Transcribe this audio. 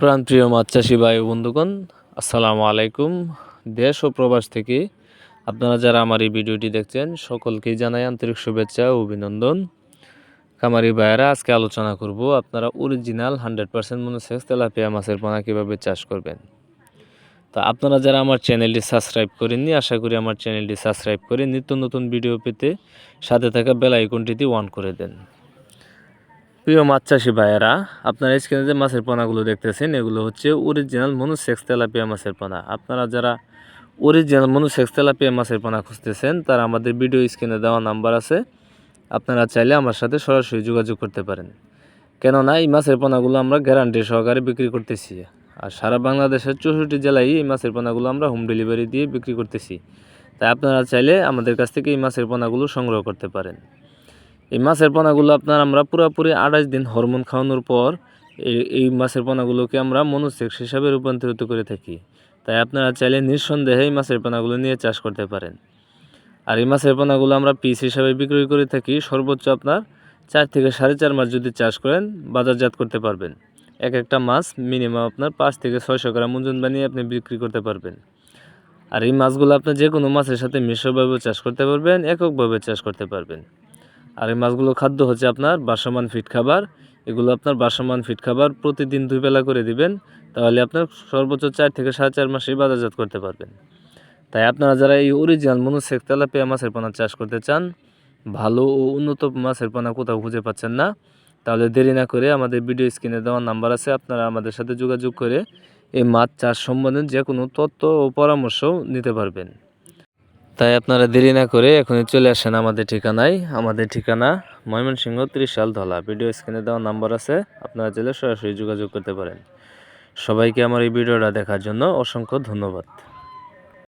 প্রাণপ্রিয় মাছ চাষি ভাই বন্ধুগণ, আসসালামু আলাইকুম। দেশ ও প্রবাস থেকে আপনারা যারা আমার এই ভিডিওটি দেখছেন, সকলকেই জানাই আন্তরিক শুভেচ্ছা ও অভিনন্দন। কামারি ভাইয়েরা, আজকে আলোচনা করব আপনারা original hundred percent monosex tilapia মাছের পোনা কীভাবে চাষ করবেন। তা আপনারা যারা আমার চ্যানেলটি সাবস্ক্রাইব করেননি, আশা করি আমার চ্যানেলটি সাবস্ক্রাইব করে নিত্য নতুন ভিডিও পেতে সাথে থাকা বেল আইকনটিতে অন করে দেন। প্রিয় মাছ চাষি ভাইয়েরা, আপনারা স্ক্রিনে যে মাছের পোনাগুলো দেখতেছেন, এগুলো হচ্ছে অরিজিনাল মনুসেক্স তেলাপিয়া মাছের পোনা। আপনারা যারা অরিজিনাল মনুসেক্স তেলাপিয়া মাছের পোনা খুঁজতেছেন, তারা আমাদের ভিডিও স্ক্রিনে দেওয়া নাম্বার আছে। আপনারা চাইলে আমার সাথে সরাসরি যোগাযোগ করতে পারেন। কেননা, এই মাছের পোনাগুলো আমরা গ্যারান্টি সহকারে বিক্রি করতেছি। আর সারা বাংলাদেশের চৌষট্টি জেলায় এই মাছের পোনাগুলো আমরা হোম ডেলিভারি দিয়ে বিক্রি করতেছি। তাই আপনারা চাইলে আমাদের কাছ থেকে এই মাছের পোনাগুলো সংগ্রহ করতে পারেন। এই মাছের পোনাগুলো আপনার আমরা পুরোপুরি আঠাশ দিন হরমোন খাওয়ানোর পর এই মাছের পোনাগুলোকে আমরা মনোসেক্স হিসাবে রূপান্তরিত করে থাকি। তাই আপনারা চাইলে নিঃসন্দেহে এই মাছের পোনাগুলো নিয়ে চাষ করতে পারেন। আর এই মাছের পোনাগুলো আমরা পিস হিসাবে বিক্রি করে থাকি, সর্বোচ্চ আপনার চার থেকে সাড়ে চার মাস যদি চাষ করেন, বাজারজাত করতে পারবেন। এক একটা মাছ মিনিমাম আপনার পাঁচ থেকে ছয়শো গ্রাম ওজন বানিয়ে আপনি বিক্রি করতে পারবেন। আর এই মাছগুলো আপনি যে কোনো মাছের সাথে মিশ্রভাবে চাষ করতে পারবেন, এককভাবে চাষ করতে পারবেন। আর এই মাছগুলো খাদ্য হচ্ছে আপনার বাসমান ফিট খাবার। এগুলো আপনার বাসমান ফিট খাবার প্রতিদিন দুই বেলা করে দিবেন, তাহলে আপনার সর্বোচ্চ চার থেকে সাড়ে চার মাসে বাজারজাত করতে পারবেন। তাই আপনারা যারা এই অরিজিনাল মনুসেক তেলাপিয়া মাছের পোনা চাষ করতে চান, ভালো ও উন্নত মাছের পোনা কোথাও খুঁজে পাচ্ছেন না, তাহলে দেরি না করে আমাদের ভিডিও স্ক্রিনে দেওয়ার নাম্বার আছে, আপনারা আমাদের সাথে যোগাযোগ করে এই মাছ চাষ সম্বন্ধে যে কোনো তথ্য ও পরামর্শও নিতে পারবেন। তাই আপনারা দেরি না করে এখনই চলে আসেন আমাদের ঠিকানায়। আমাদের ঠিকানা ময়মনসিংহ ত্রিশাল ধলা। ভিডিও স্ক্রিনে দেওয়া নাম্বার আছে, আপনারা চাইলে সরাসরি যোগাযোগ করতে পারেন। সবাইকে আমার এই ভিডিওটা দেখার জন্য অসংখ্য ধন্যবাদ।